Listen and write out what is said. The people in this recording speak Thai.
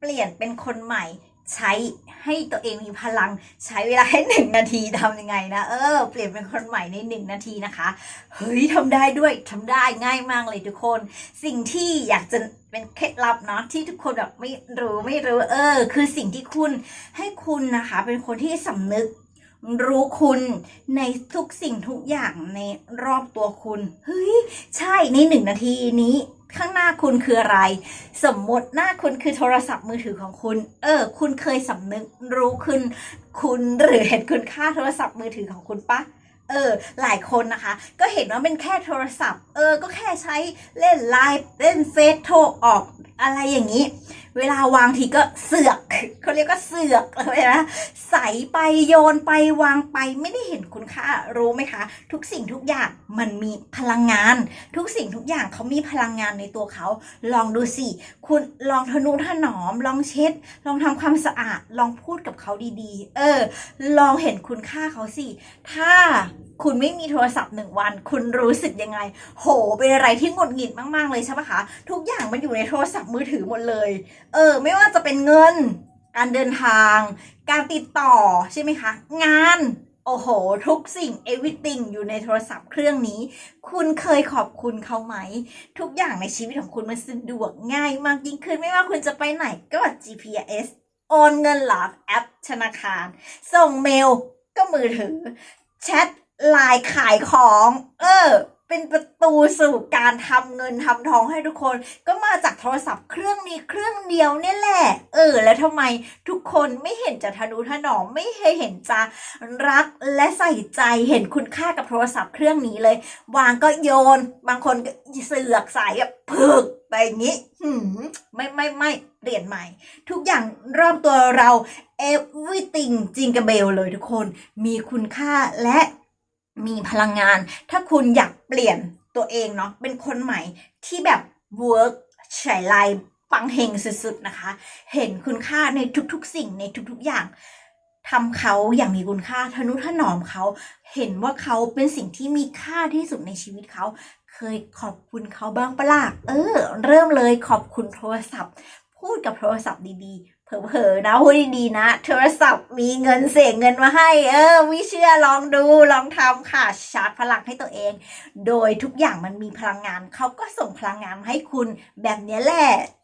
เปลี่ยนเป็นคนใหม่ใช้ให้ตัวเองมีพลังใช้เวลาแค่หนึ่งนาทีทำยังไงนะเออเปลี่ยนเป็นคนใหม่ในหนึ่งนาทีนะคะเฮ้ยทำได้ด้วยทำได้ง่ายมากเลยทุกคน สิ่งที่อยากจะเป็นเคล็ดลับเนาะที่ทุกคนแบบไม่รู้ไม่รู้เออ คือสิ่งที่คุณให้คุณนะคะ เป็นคนที่สำนึกรู้คุณในทุกสิ่งทุกอย่างในรอบตัวคุณเฮ้ยใช่ในหนึ่งนาทีนี้ ข้างหน้าคุณคืออะไร สมมติหน้าคุณคือโทรศัพท์มือถือของคุณ เออ คุณเคยสำนึกรู้คุณคุณหรือเห็นคุณค่าโทรศัพท์มือถือของคุณปะเออหลายคนนะคะ ก็เห็นว่าเป็นแค่โทรศัพท์ เออ ก็แค่ใช้เล่นไลน์เล่นเฟซโทรออก อะไรอย่างนี้ เวลาวางทีก็เสือกเขาเรียกว่าเสือกเลยนะใส่ไปโยนไปวางไปไม่ได้เห็นคุณค่ารู้ไหมคะ ทุกสิ่งทุกอย่างมันมีพลังงาน ทุกสิ่งทุกอย่างเขามีพลังงานในตัวเขา ลองดูสิคุณลองทนุถนอม ลองเช็ด ลองทำความสะอาด ลองพูดกับเขาดีๆ เออ ลองเห็นคุณค่าเขาสิ ถ้า คุณไม่มีโทรศัพท์หนึ่งวัน คุณรู้สึกยังไง โห เป็นอะไรที่หงุดหงิดมาก ๆ เลยใช่ปะคะ ทุกอย่างมันอยู่ในโทรศัพท์มือถือหมดเลย เออ ไม่ว่าจะเป็นเงิน การเดินทาง การติดต่อใช่ไหมคะ งาน โอ้โห ทุกสิ่ง everything อยู่ในโทรศัพท์เครื่องนี้ คุณเคยขอบคุณเขาไหม ทุกอย่างในชีวิตของคุณมันสะดวกง่ายมากยิ่งขึ้น ไม่ว่าคุณจะไปไหนก็ GPS โอนเงินหลักแอปธนาคาร ส่งเมลก็มือถือ แชท ลน์ขายของ เออ เป็นประตูสู่การทำเงินทำทองให้ทุกคน ก็มาจากโทรศัพท์เครื่องนี้เครื่องเดียวเนี่ยแหละ เออ แล้วทำไมทุกคนไม่เห็นจะทะนุถนอมไม่เคยเห็นจะรักและใส่ใจเห็นคุณค่ากับโทรศัพท์เครื่องนี้เลย วางก็โยน บางคนก็เสือกใส่แบบพึกไปอย่างนี้หืมไม่ไม่ไม่เปลี่ยนใหม่ ทุกอย่างรอบตัวเรา everything จิงกระเบลเลยทุกคน มีคุณค่าและ มีพลังงาน ถ้าคุณอยากเปลี่ยนตัวเองเนาะเป็นคนใหม่ที่แบบ work ใช้ไลน์ปังเฮงสุดๆนะคะ เห็นคุณค่าในทุกๆ สิ่งในทุกๆอย่างทำเขาอย่างมีคุณค่าทนุถนอมเขา เห็นว่าเขาเป็นสิ่งที่มีค่าที่สุดในชีวิตเขา เคยขอบคุณเขาบ้างปะล่ะเออ เริ่มเลยขอบคุณโทรศัพท์ พูดกับโทรศัพท์ดีๆ เผลอๆนะพูดดีๆนะ โทรศัพท์มีเงินเสียเงินมาให้ เออไม่เชื่อลองดูลองทำค่ะชาร์จพลังให้ตัวเอง โดยทุกอย่างมันมีพลังงานเขาก็ส่งพลังงานให้คุณแบบนี้แหละ